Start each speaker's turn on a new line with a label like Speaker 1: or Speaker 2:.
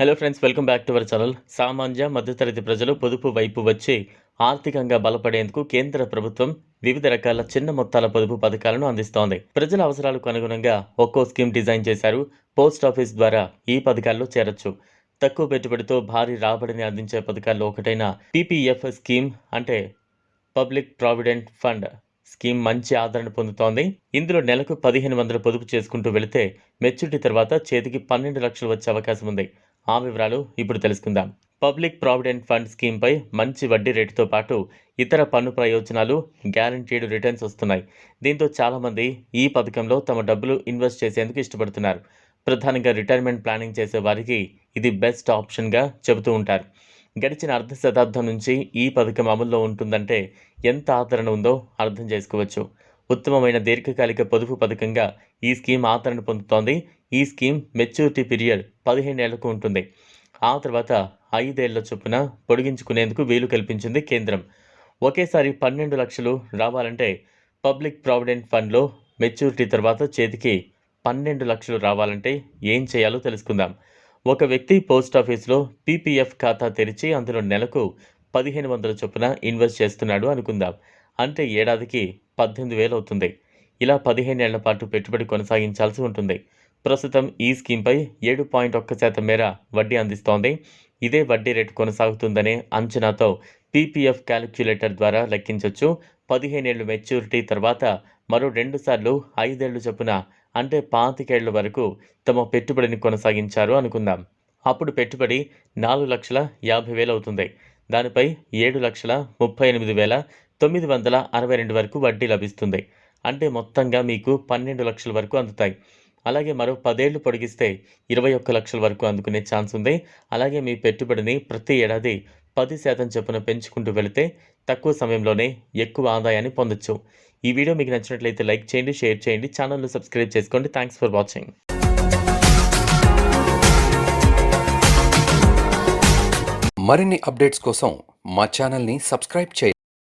Speaker 1: Hello friends welcome back to our channel సామాన్య మధ్యతరగతి ప్రజలు పొదుపు వైపు వచ్చి ఆర్థికంగా బలపడేందుకు కేంద్ర ప్రభుత్వం వివిధ రకాల చిన్న మొత్తాల పొదుపు పథకాలను అందిస్తోంది. ప్రజల అవసరాలకు అనుగుణంగా ఒక్కో స్కీమ్ డిజైన్ చేశారు. పోస్ట్ ఆఫీస్ ద్వారా ఈ పథకాల్లో చేరొచ్చు. తక్కువ పెట్టుబడితో భారీ రాబడిని అందించే పథకాల్లో ఒకటైన పీపీఎఫ్ స్కీమ్ అంటే పబ్లిక్ ప్రావిడెంట్ ఫండ్ స్కీమ్ మంచి ఆదరణ పొందుతోంది. ఇందులో నెలకు పదిహేను వందలు పొదుపు చేసుకుంటూ వెళితే మెచ్యూరిటీ తర్వాత చేతికి పన్నెండు లక్షలు వచ్చే అవకాశం ఉంది. ఆ వివరాలు ఇప్పుడు తెలుసుకుందాం. పబ్లిక్ ప్రావిడెంట్ ఫండ్ స్కీమ్పై మంచి వడ్డీ రేటుతో పాటు ఇతర పన్ను ప్రయోజనాలు గ్యారంటీడ్ రిటర్న్స్ వస్తున్నాయి. దీంతో చాలామంది ఈ పథకంలో తమ డబ్బులు ఇన్వెస్ట్ చేసేందుకు ఇష్టపడుతున్నారు. ప్రధానంగా రిటైర్మెంట్ ప్లానింగ్ చేసే వారికి ఇది బెస్ట్ ఆప్షన్గా చెబుతూ ఉంటారు. గడిచిన అర్ధ శతాబ్దం నుంచి ఈ పథకం అమల్లో ఉంటుందంటే ఎంత ఆదరణ ఉందో అర్థం చేసుకోవచ్చు. ఉత్తమమైన దీర్ఘకాలిక పొదుపు పథకంగా ఈ స్కీమ్ ఆదరణ పొందుతోంది. ఈ స్కీమ్ మెచ్యూరిటీ పీరియడ్ పదిహేనేళ్ళకు ఉంటుంది. ఆ తర్వాత ఐదేళ్ళ చొప్పున పొడిగించుకునేందుకు వీలు కల్పించింది కేంద్రం. ఒకేసారి పన్నెండు లక్షలు రావాలంటే పబ్లిక్ ప్రావిడెంట్ ఫండ్లో మెచ్యూరిటీ తర్వాత చేతికి పన్నెండు లక్షలు రావాలంటే ఏం చేయాలో తెలుసుకుందాం. ఒక వ్యక్తి పోస్ట్ ఆఫీస్లో పీపీఎఫ్ ఖాతా తెరిచి అందులో నెలకు పదిహేను వందల చొప్పున ఇన్వెస్ట్ చేస్తున్నాడు అనుకుందాం. అంటే ఏడాదికి పద్దెనిమిది వేలు అవుతుంది. ఇలా పదిహేనేళ్ళ పాటు పెట్టుబడి కొనసాగించాల్సి ఉంటుంది. ప్రస్తుతం ఈ స్కీమ్పై ఏడు పాయింట్ ఒక్క శాతం మేర వడ్డీ అందిస్తోంది. ఇదే వడ్డీ రేటు కొనసాగుతుందనే అంచనాతో పీపీఎఫ్ క్యాలిక్యులేటర్ ద్వారా లెక్కించవచ్చు పదిహేనేళ్ళు మెచ్యూరిటీ తర్వాత మరో రెండు సార్లు ఐదేళ్ళు చొప్పున అంటే పాతికేళ్ళ వరకు తమ పెట్టుబడిని కొనసాగించారు అనుకుందాం. అప్పుడు పెట్టుబడి నాలుగు లక్షల యాభై వేలు అవుతుంది. దానిపై ఏడు లక్షల ముప్పై ఎనిమిది వేల తొమ్మిది వందల అరవై రెండు వరకు వడ్డీ లభిస్తుంది. అంటే మొత్తంగా మీకు పన్నెండు లక్షల వరకు అందుతాయి. అలాగే మరో పదేళ్ళు పొడిగిస్తే ఇరవై ఒక్క లక్షల వరకు అందుకునే ఛాన్స్ ఉంది. అలాగే మీ పెట్టుబడిని ప్రతి ఏడాది పది శాతం చొప్పున పెంచుకుంటూ వెళితే తక్కువ సమయంలోనే ఎక్కువ ఆదాయాన్ని పొందొచ్చు. ఈ వీడియో మీకు నచ్చినట్లయితే లైక్ చేయండి షేర్ చేయండి ఛానల్ను సబ్స్క్రైబ్ చేసుకోండి. Thanks for watching.
Speaker 2: మరిన్ని అప్డేట్స్ కోసం మా ఛానల్ని సబ్స్క్రైబ్ చేయండి.